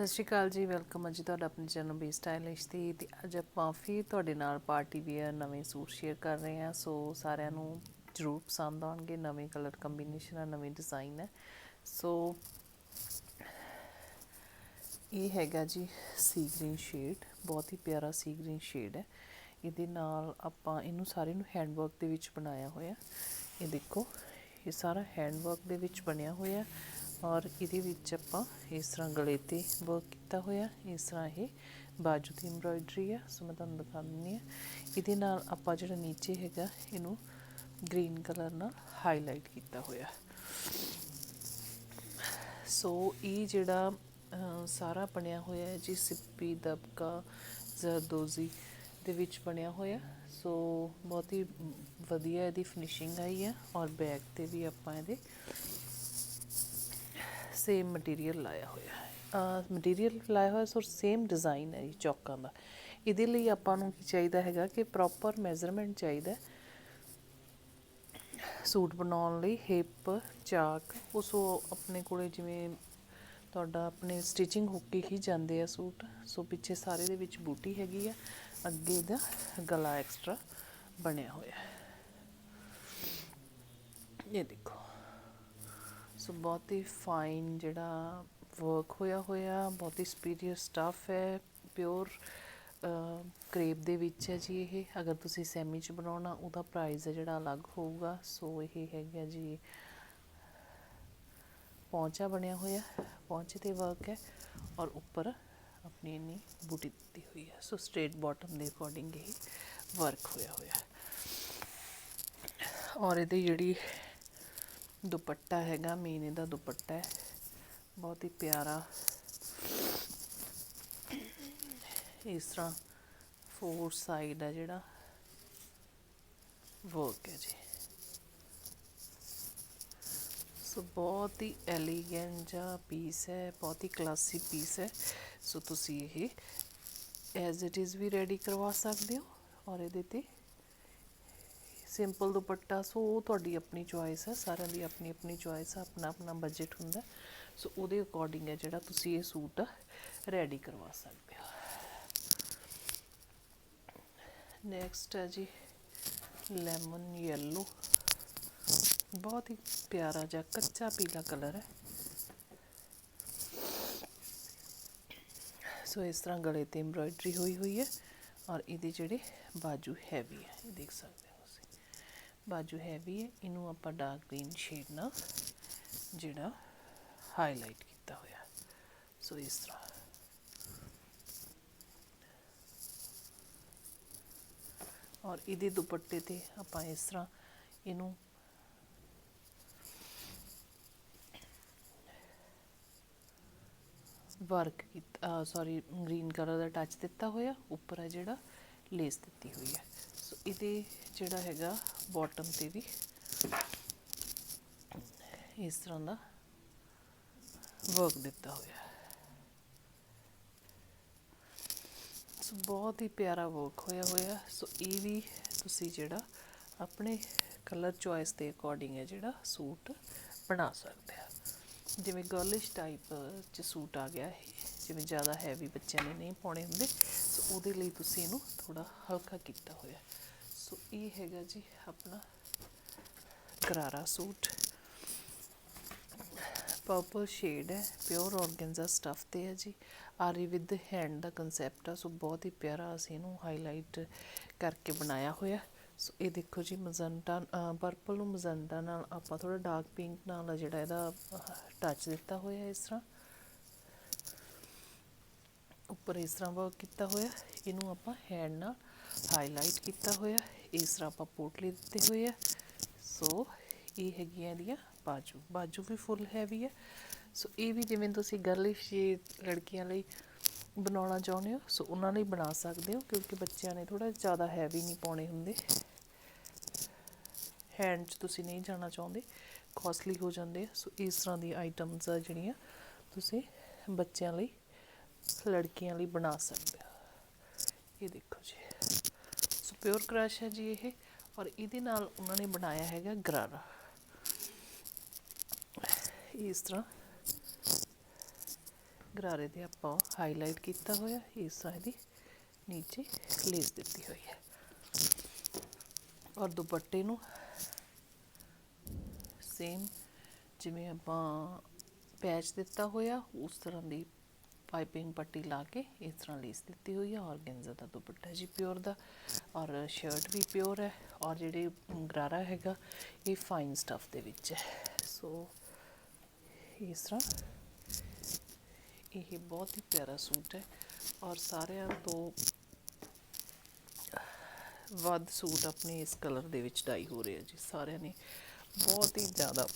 ਸਤਿ ਸ਼੍ਰੀ ਅਕਾਲ ਜੀ ਵੈਲਕਮ ਹੈ ਜੀ ਤੁਹਾਡਾ ਆਪਣੇ ਚੈਨਲ ਬੀ ਸਟਾਈਲਿਸ਼ ਦੀ ਤੇ ਅੱਜ ਆਪਾਂ ਫਿਰ ਤੁਹਾਡੇ ਨਾਲ ਪਾਰਟੀ ਵੇਅਰ ਨਵੇਂ ਸੂਟ ਸ਼ੇਅਰ ਕਰ ਰਹੇ ਹਾਂ। ਸੋ ਸਾਰਿਆਂ ਨੂੰ ਜ਼ਰੂਰ ਪਸੰਦ ਆਉਣਗੇ, ਨਵੇਂ ਕਲਰ ਕੰਬੀਨੇਸ਼ਨ ਹੈ ਨਵੇਂ ਡਿਜ਼ਾਈਨ ਹੈ ਸੋ ਇਹ ਹੈਗਾ ਜੀ ਸੀ ਗ੍ਰੀਨ ਸ਼ੇਡ ਬਹੁਤ ਹੀ ਪਿਆਰਾ ਸੀ ਗ੍ਰੀਨ ਸ਼ੇਡ ਹੈ। ਇਹਦੇ ਨਾਲ ਆਪਾਂ ਇਹਨੂੰ ਸਾਰੇ ਨੂੰ ਹੈਂਡ ਵਰਕ ਦੇ ਵਿੱਚ ਬਣਾਇਆ ਹੋਇਆ। ਇਹ ਦੇਖੋ, ਇਹ ਸਾਰਾ ਹੈਂਡ ਵਰਕ ਦੇ ਵਿੱਚ ਬਣਿਆ ਹੋਇਆ। ਔਰ ਇਹਦੇ ਵਿੱਚ ਆਪਾਂ ਇਸ ਤਰ੍ਹਾਂ ਗਲੇ ਤੇ ਵਰਕ ਕੀਤਾ ਹੋਇਆ ਇਸ ਤਰ੍ਹਾਂ ਇਹ ਬਾਜੂ ਦੀ ਐਮਬ੍ਰਾਇਡਰੀ ਆ ਸੋ ਮੈਂ ਤੁਹਾਨੂੰ ਦਿਖਾ ਦਿੰਦੀ ਹਾਂ। ਇਹਦੇ ਨਾਲ ਆਪਾਂ ਜਿਹੜਾ ਨੀਚੇ ਹੈਗਾ, ਇਹਨੂੰ ਗ੍ਰੀਨ ਕਲਰ ਨਾਲ ਹਾਈਲਾਈਟ ਕੀਤਾ ਹੋਇਆ ਸੋ ਇਹ ਜਿਹੜਾ ਸਾਰਾ ਬਣਿਆ ਹੋਇਆ ਹੈ ਜੀ, ਸਿੱਪੀ, ਦਬਕਾ, ਜ਼ਰਦੋਜ਼ੀ ਦੇ ਵਿੱਚ ਬਣਿਆ ਹੋਇਆ ਸੋ ਬਹੁਤ ਹੀ ਵਧੀਆ ਇਹਦੀ ਫਿਨਿਸ਼ਿੰਗ ਆਈ ਹੈ ਔਰ ਬੈਕ ਤੇ ਵੀ ਆਪਾਂ ਇਹਦੇ ਸੇਮ ਮਟੀਰੀਅਲ ਲਾਇਆ ਹੋਇਆ ਹੈ। ਮਟੀਰੀਅਲ ਲਾਇਆ ਹੋਇਆ ਸੋ ਸੇਮ ਡਿਜ਼ਾਈਨ ਹੈ ਜੀ ਚੌਕਾਂ ਦਾ। ਇਹਦੇ ਲਈ ਆਪਾਂ ਨੂੰ ਕੀ ਚਾਹੀਦਾ ਹੈਗਾ ਕਿ ਪ੍ਰੋਪਰ ਮੈਜ਼ਰਮੈਂਟ ਚਾਹੀਦਾ ਸੂਟ ਬਣਾਉਣ ਲਈ ਹਿੱਪ ਚਾਕ, ਉਸ ਉਹ ਆਪਣੇ ਕੋਲੇ ਜਿਵੇਂ ਤੁਹਾਡਾ ਆਪਣੇ ਸਟਿਚਿੰਗ ਹੋ ਕੇ ਹੀ ਜਾਂਦੇ ਆ ਸੂਟ। ਸੋ ਪਿੱਛੇ ਸਾਰੇ ਦੇ ਵਿੱਚ ਬੂਟੀ ਹੈਗੀ ਆ। ਅੱਗੇ ਦਾ ਗਲਾ ਐਕਸਟਰਾ ਬਣਿਆ ਹੋਇਆ ਇਹ ਦੇਖੋ। ਸੋ ਬਹੁਤ ਹੀ ਫਾਈਨ ਜਿਹੜਾ ਵਰਕ ਹੋਇਆ ਹੋਇਆ ਬਹੁਤ ਹੀ ਸੁਪੀਰੀਅਰ ਸਟਫ ਹੈ ਪਿਓਰ ਕਰੇਬ ਦੇ ਵਿੱਚ ਹੈ ਜੀ ਇਹ ਅਗਰ ਤੁਸੀਂ ਸੈਮੀ ਚ ਬਣਾਉਣਾ ਉਹਦਾ ਪ੍ਰਾਈਸ ਹੈ ਜਿਹੜਾ ਅਲੱਗ ਹੋਊਗਾ ਸੋ ਇਹ ਹੈਗਾ ਜੀ ਪੌਂਚਾ ਬਣਿਆ ਹੋਇਆ ਪੌਂਚੇ ਤੇ ਵਰਕ ਹੈ ਔਰ ਉੱਪਰ ਆਪਣੀ ਇੰਨੀ ਬੂਟੀ ਦਿੱਤੀ ਹੋਈ ਹੈ ਸੋ ਸਟ੍ਰੇਟ ਬਾਟਮ ਦੇ ਅਕੋਰਡਿੰਗ ਇਹ ਵਰਕ ਹੋਇਆ ਹੋਇਆ ਔਰ ਇਹਦੀ ਜਿਹੜੀ ਦੁਪੱਟਾ ਹੈਗਾ ਮੇਨ ਇਹਦਾ ਦੁਪੱਟਾ ਹੈ ਬਹੁਤ ਹੀ ਪਿਆਰਾ ਇਸ ਤਰ੍ਹਾਂ ਫੋਰ ਸਾਈਡ ਹੈ ਜਿਹੜਾ ਵਰਕ ਹੈ ਜੀ ਸੋ ਬਹੁਤ ਹੀ ਐਲੀਗੈਂਟ ਜਿਹਾ ਪੀਸ ਹੈ ਬਹੁਤ ਹੀ ਕਲਾਸੀ ਪੀਸ ਹੈ ਸੋ ਤੁਸੀਂ ਇਹ ਐਜ਼ ਇਟ ਇਜ਼ ਵੀ ਰੈਡੀ ਕਰਵਾ ਸਕਦੇ ਹੋ ਔਰ ਇਹਦੇ ਤੇ ਸਿੰਪਲ ਦੁਪੱਟਾ, ਸੋ ਉਹ ਤੁਹਾਡੀ ਆਪਣੀ ਚੁਆਇਸ ਹੈ, ਸਾਰਿਆਂ ਦੀ ਆਪਣੀ ਆਪਣੀ ਚੁਆਇਸ ਹੈ, ਆਪਣਾ ਆਪਣਾ ਬਜਟ ਹੁੰਦਾ ਸੋ ਉਹਦੇ ਅਕੋਰਡਿੰਗ ਹੈ ਜਿਹੜਾ ਤੁਸੀਂ ਇਹ ਸੂਟ ਰੈਡੀ ਕਰਵਾ ਸਕਦੇ ਹੋ। ਨੈਕਸਟ ਹੈ ਜੀ ਲੈਮਨ ਯੈਲੋ ਬਹੁਤ ਹੀ ਪਿਆਰਾ ਜਿਹਾ, ਕੱਚਾ ਪੀਲਾ ਕਲਰ ਹੈ। ਸੋ ਇਸ ਤਰ੍ਹਾਂ ਗਲੇ ਤੇ ਐਮਬ੍ਰਾਇਡਰੀ ਹੋਈ ਹੋਈ ਹੈ ਔਰ ਇਹਦੇ ਜਿਹੜੇ ਬਾਜੂ ਹੈਵੀ ਹੈ, ਇਹ ਦੇਖ ਸਕਦੇ ਹੋ। ਬਾਜੂ ਹੈਵੀ ਹੈ, ਇਹਨੂੰ ਆਪਾਂ ਡਾਰਕ ਗ੍ਰੀਨ ਸ਼ੇਡ ਨਾਲ ਜਿਹੜਾ ਹਾਈਲਾਈਟ ਕੀਤਾ ਹੋਇਆ ਸੋ ਇਸ ਤਰ੍ਹਾਂ। ਔਰ ਇਹਦੇ ਦੁਪੱਟੇ ਤੇ ਆਪਾਂ ਇਸ ਤਰ੍ਹਾਂ ਇਹਨੂੰ ਵਰਕ ਕੀਤਾ ਸੌਰੀ ਗ੍ਰੀਨ ਕਲਰ ਦਾ ਟੱਚ ਦਿੱਤਾ ਹੋਇਆ। ਉੱਪਰ ਹੈ ਜਿਹੜਾ ਲੇਸ ਦਿੱਤੀ ਹੋਈ ਹੈ। ਸੋ ਇਹਦੇ ਜਿਹੜਾ ਹੈਗਾ ਬਾਟਮ ਤੇ ਵੀ ਇਸ ਤਰ੍ਹਾਂ ਦਾ ਵਰਕ ਦਿੱਤਾ ਹੋਇਆ ਹੈ। ਸੋ ਬਹੁਤ ਹੀ ਪਿਆਰਾ ਵਰਕ ਹੋਇਆ ਹੋਇਆ। ਸੋ ਇਹ ਵੀ ਤੁਸੀਂ ਜਿਹੜਾ ਆਪਣੇ ਕਲਰ ਚੁਆਇਸ ਦੇ ਅਕੋਰਡਿੰਗ ਹੈ ਜਿਹੜਾ ਸੂਟ ਬਣਾ ਸਕਦੇ ਆ। ਜਿਵੇਂ ਗਰਲਿਸ਼ ਟਾਈਪ ਚ ਸੂਟ ਆ ਗਿਆ ਇਹ। ਜਿਵੇਂ ਜ਼ਿਆਦਾ ਹੈਵੀ ਬੱਚਿਆਂ ਨੇ ਨਹੀਂ ਪਾਉਣੇ ਹੁੰਦੇ। ਸੋ ਉਹਦੇ ਲਈ ਤੁਸੀਂ ਇਹਨੂੰ ਥੋੜਾ ਹਲਕਾ ਕੀਤਾ ਹੋਇਆ ਸੋ ਇਹ ਹੈਗਾ ਜੀ ਆਪਣਾ ਕਰਾਰਾ ਸੂਟ। ਪਰਪਲ ਸ਼ੇਡ ਹੈ ਪਿਓਰ ਆਰਗੈਂਜ਼ਾ ਸਟਫ ਤੇ ਹੈ ਜੀ। ਆਰੀ ਵਿਦ ਹੈਂਡ ਦਾ ਕਨਸੈਪਟ ਆ ਸੋ ਬਹੁਤ ਹੀ ਪਿਆਰਾ ਅਸੀਂ ਇਹਨੂੰ ਹਾਈਲਾਈਟ ਕਰਕੇ ਬਣਾਇਆ ਹੋਇਆ ਸੋ ਇਹ ਦੇਖੋ ਜੀ ਮਜ਼ੰਟਾ ਪਰਪਲ ਨੂੰ ਮਜ਼ੰਟਾ ਨਾਲ ਆਪਾਂ ਥੋੜਾ ਡਾਰਕ ਪਿੰਕ ਨਾਲ ਜਿਹੜਾ ਇਹਦਾ ਟੱਚ ਦਿੱਤਾ ਹੋਇਆ ਇਸ ਤਰ੍ਹਾਂ। ਉੱਪਰ ਇਸ ਤਰ੍ਹਾਂ ਵਰਕ ਕੀਤਾ ਹੋਇਆ, ਇਹਨੂੰ ਆਪਾਂ ਹੈਂਡ ਨਾਲ ਹਾਈਲਾਈਟ ਕੀਤਾ ਹੋਇਆ, ਇਸ ਤਰ੍ਹਾਂ ਆਪਾਂ ਪੋਟਲੇ ਦਿੱਤੇ ਹੋਏ ਆ। ਸੋ ਇਹ ਹੈਗੀਆਂ ਇਹਦੀਆਂ ਬਾਜੂ ਬਾਜੂ ਵੀ ਫੁੱਲ ਹੈਵੀ ਹੈ ਸੋ ਇਹ ਵੀ ਜਿਵੇਂ ਤੁਸੀਂ ਗਰਲਿਸ਼ ਲੜਕੀਆਂ ਲਈ ਬਣਾਉਣਾ ਚਾਹੁੰਦੇ ਹੋ ਸੋ ਉਹਨਾਂ ਲਈ ਬਣਾ ਸਕਦੇ ਹੋ, ਕਿਉਂਕਿ ਬੱਚਿਆਂ ਨੇ ਥੋੜਾ ਜ਼ਿਆਦਾ ਹੈਵੀ ਨਹੀਂ ਪਾਉਣੇ ਹੁੰਦੇ। ਹੈਂਡ 'ਚ ਤੁਸੀਂ ਨਹੀਂ ਜਾਣਾ ਚਾਹੁੰਦੇ ਕਾਸਟਲੀ ਹੋ ਜਾਂਦੇ ਆ। ਸੋ ਇਸ ਤਰ੍ਹਾਂ ਦੀ ਆਈਟਮਸ ਆ ਜਿਹੜੀਆਂ ਤੁਸੀਂ ਬੱਚਿਆਂ ਲਈ ਲੜਕੀਆਂ ਲਈ ਬਣਾ ਸਕਦੇ ਹੋ। ਇਹ ਦੇਖੋ ਜੀ। ਸੋ ਪਿਓਰ ਕ੍ਰਸ਼ ਹੈ ਜੀ ਇਹ ਔਰ ਇਹਦੇ ਨਾਲ ਉਹਨਾਂ ਨੇ ਬਣਾਇਆ ਹੈਗਾ ਗਰਾਰਾ। ਇਸ ਤਰ੍ਹਾਂ ਗਰਾਰੇ ਦੇ ਆਪਾਂ ਹਾਈਲਾਈਟ ਕੀਤਾ ਹੋਇਆ, ਇਸ ਸਾਈਡ ਦੀ ਨੀਚੇ ਲੇਸ ਦਿੱਤੀ ਹੋਈ ਹੈ। ਔਰ ਦੁਪੱਟੇ ਨੂੰ ਸੇਮ ਜਿਵੇਂ ਆਪਾਂ ਪੈਚ ਦਿੱਤਾ ਹੋਇਆ, ਉਸ ਤਰ੍ਹਾਂ ਦੀ ਪਾਈਪਿੰਗ ਪੱਟੀ ਲਾ ਕੇ ਇਸ ਤਰ੍ਹਾਂ ਲੇਸ ਦਿੱਤੀ ਹੋਈ ਹੈ ਔਰਗੈਂਜ਼ਾ ਦਾ ਦੁਪੱਟਾ ਜੀ ਪਿਓਰ ਦਾ ਔਰ ਸ਼ਰਟ ਵੀ ਪਿਓਰ ਹੈ ਔਰ ਜਿਹੜੇ ਗਰਾਰਾ ਹੈਗਾ, ਇਹ ਫਾਈਨ ਸਟਫ ਦੇ ਵਿੱਚ ਹੈ। ਸੋ ਇਸ ਤਰ੍ਹਾਂ ਇਹ ਬਹੁਤ ਹੀ ਪਿਆਰਾ ਸੂਟ ਹੈ ਔਰ ਸਾਰਿਆਂ ਤੋਂ ਵੱਧ ਸੂਟ ਆਪਣੇ ਇਸ ਕਲਰ ਦੇ ਵਿੱਚ ਡਾਈ ਹੋ ਰਹੇ ਆ ਜੀ, ਸਾਰਿਆਂ ਨੇ। ਬਹੁਤ ਹੀ ਜ਼ਿਆਦਾ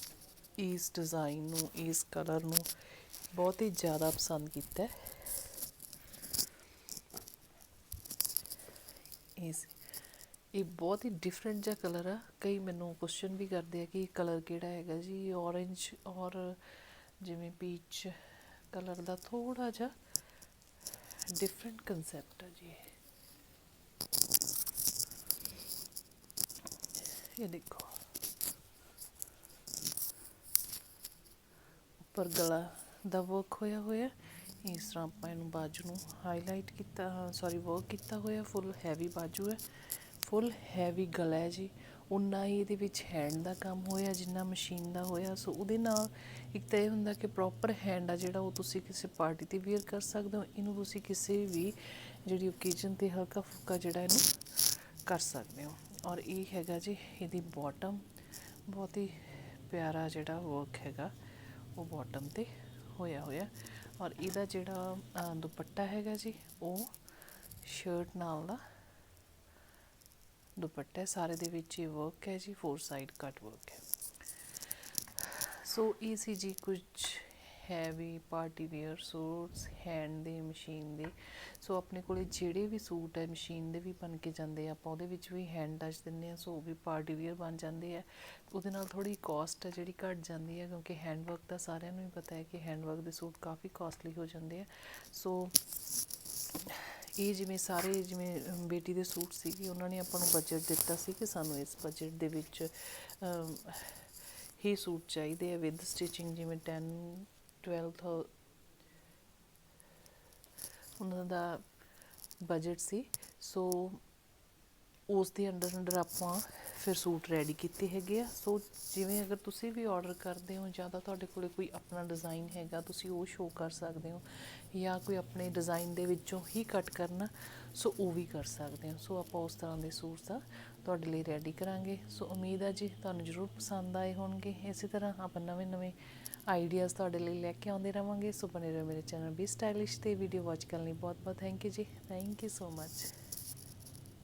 ਇਸ ਡਿਜ਼ਾਈਨ ਨੂੰ, ਇਸ ਕਲਰ ਨੂੰ ਬਹੁਤ ਹੀ ਜ਼ਿਆਦਾ ਪਸੰਦ ਕੀਤਾ ਹੈ। ਇਸ ਇਹ ਬਹੁਤ ਹੀ ਡਿਫਰੈਂਟ ਜਿਹਾ ਕਲਰ ਆ। ਕਈ ਮੈਨੂੰ ਕੁਐਸਚਨ ਵੀ ਕਰਦੇ ਆ ਕਿ ਕਲਰ ਕਿਹੜਾ ਹੈਗਾ ਜੀ? ਔਰੇਂਜ ਔਰ ਜਿਵੇਂ ਪੀਚ ਕਲਰ ਦਾ ਥੋੜਾ ਜਿਹਾ ਡਿਫਰੈਂਟ ਕਨਸੈਪਟ ਆ ਜੀ ਇਹ ਦੇਖੋ। ਉੱਪਰ ਗਲਾ ਦਾ ਵਰਕ ਹੋਇਆ ਹੋਇਆ। ਇਸ ਤਰ੍ਹਾਂ ਆਪਾਂ ਇਹਨੂੰ ਬਾਜੂ ਨੂੰ ਹਾਈਲਾਈਟ ਕੀਤਾ ਸੌਰੀ ਵਰਕ ਕੀਤਾ ਹੋਇਆ। ਫੁੱਲ ਹੈਵੀ ਬਾਜੂ ਹੈ। ਫੁੱਲ ਹੈਵੀ ਗਲਾ ਹੈ ਜੀ। ਉਨਾ ਹੀ ਇਹਦੇ ਵਿੱਚ ਹੈਂਡ ਦਾ ਕੰਮ ਹੋਇਆ, ਜਿੰਨਾ ਮਸ਼ੀਨ ਦਾ ਹੋਇਆ। ਸੋ ਉਹਦੇ ਨਾਲ ਇੱਕ ਤਾਂ ਇਹ ਹੁੰਦਾ ਕਿ ਪ੍ਰੋਪਰ ਹੈਂਡ ਆ ਜਿਹੜਾ, ਉਹ ਤੁਸੀਂ ਕਿਸੇ ਪਾਰਟੀ ਤੇ ਵੇਅਰ ਕਰ ਸਕਦੇ ਹੋ। ਇਹਨੂੰ ਤੁਸੀਂ ਕਿਸੇ ਵੀ ਜਿਹੜੀ ਓਕੇਜਨ ਤੇ ਹਲਕਾ ਫੁਲਕਾ ਜਿਹੜਾ ਇਹਨੂੰ ਕਰ ਸਕਦੇ ਹੋ। ਔਰ ਇਹ ਹੈਗਾ ਜੀ, ਇਹਦੀ ਬਾਟਮ ਬਹੁਤ ਹੀ ਪਿਆਰਾ ਜਿਹੜਾ ਵਰਕ ਹੈਗਾ, ਉਹ ਬਾਟਮ ਤੇ ਹੋਇਆ ਹੋਇਆ ਔਰ ਇਹਦਾ ਜਿਹੜਾ ਦੁਪੱਟਾ ਹੈਗਾ ਜੀ, ਉਹ ਸ਼ਰਟ ਨਾਲ ਦਾ ਦੁਪੱਟਾ ਸਾਰੇ ਦੇ ਵਿੱਚ ਇਹ ਵਰਕ ਹੈ ਜੀ ਫੋਰ ਸਾਈਡ ਕੱਟ ਵਰਕ ਹੈ। ਸੋ ਇਹ ਸੀ ਜੀ ਕੁਝ heavy party wear suits hand ਦੇ ਮਸ਼ੀਨ ਦੇ। ਸੋ ਆਪਣੇ ਕੋਲੇ ਜਿਹੜੇ ਵੀ ਸੂਟ ਹੈ ਮਸ਼ੀਨ ਦੇ ਵੀ ਬਣ ਕੇ ਜਾਂਦੇ ਆ। ਆਪਾਂ ਉਹਦੇ ਵਿੱਚ ਵੀ ਹੈਂਡ ਟੱਚ ਦਿੰਦੇ ਆ ਸੋ ਉਹ ਵੀ ਪਾਰਟੀ ਵੇਅਰ ਬਣ ਜਾਂਦੇ ਆ। ਉਹਦੇ ਨਾਲ ਥੋੜੀ ਕਾਸਟ ਹੈ, ਜਿਹੜੀ ਘਟ ਜਾਂਦੀ ਹੈ, ਕਿਉਂਕਿ ਹੈਂਡ ਵਰਕ ਦਾ ਸਾਰਿਆਂ ਨੂੰ ਹੀ ਪਤਾ ਹੈ ਕਿ ਹੈਂਡ ਵਰਕ ਦੇ ਸੂਟ ਕਾਫੀ ਕਾਸਟਲੀ ਹੋ ਜਾਂਦੇ ਆ। ਸੋ ਇਹ ਜਿਵੇਂ ਸਾਰੇ ਜਿਵੇਂ ਬੇਟੀ ਦੇ ਸੂਟ ਸੀਗੇ, ਉਹਨਾਂ ਨੇ ਆਪਾਂ ਨੂੰ ਬਜਟ ਦਿੱਤਾ ਸੀ ਕਿ ਸਾਨੂੰ ਇਸ ਬਜਟ ਦੇ ਵਿੱਚ ਹੀ ਸੂਟ ਚਾਹੀਦੇ ਆ ਵਿਦ ਸਟਿਚਿੰਗ ਜਿਵੇਂ 10 12 ਉਹਨਾਂ ਦਾ ਬਜਟ ਸੀ ਸੋ ਉਸ ਦੇ ਅੰਡਰ ਅੰਡਰ ਆਪਾਂ ਫਿਰ ਸੂਟ ਰੈਡੀ ਕੀਤੇ ਹੈਗੇ ਆ। ਸੋ ਜਿਵੇਂ ਅਗਰ ਤੁਸੀਂ ਵੀ ਆਰਡਰ ਕਰਦੇ ਹੋ ਜਾਂ ਤਾਂ ਤੁਹਾਡੇ ਕੋਲੇ ਕੋਈ ਆਪਣਾ ਡਿਜ਼ਾਈਨ ਹੈਗਾ, ਤੁਸੀਂ ਉਹ ਸ਼ੋਅ ਕਰ ਸਕਦੇ ਹੋ ਜਾਂ ਕੋਈ ਆਪਣੇ ਡਿਜ਼ਾਈਨ ਦੇ ਵਿੱਚੋਂ ਹੀ ਕੱਟ ਕਰਨਾ, ਸੋ ਉਹ ਵੀ ਕਰ ਸਕਦੇ ਹੋ। ਸੋ ਆਪਾਂ ਉਸ ਤਰ੍ਹਾਂ ਦੇ ਸੂਟ ਦਾ ਤੁਹਾਡੇ ਲਈ ਰੈਡੀ ਕਰਾਂਗੇ। ਸੋ ਉਮੀਦ ਹੈ ਜੀ ਤੁਹਾਨੂੰ ਜ਼ਰੂਰ ਪਸੰਦ ਆਏ ਹੋਣਗੇ। ਇਸੇ ਤਰ੍ਹਾਂ ਆਪਾਂ ਨਵੇਂ ਨਵੇਂ ਆਈਡੀਆਜ਼ ਤੁਹਾਡੇ ਲਈ ਲੈ ਕੇ ਆਉਂਦੇ ਰਵਾਂਗੇ। ਸੋ ਬਨੇ ਰਹੋ ਮੇਰੇ ਚੈਨਲ ਵੀ ਸਟਾਈਲਿਸ਼ ਤੇ। ਵੀਡੀਓ ਵਾਚ ਕਰਨ ਲਈ ਬਹੁਤ ਬਹੁਤ ਥੈਂਕ ਯੂ ਜੀ। Thank you so much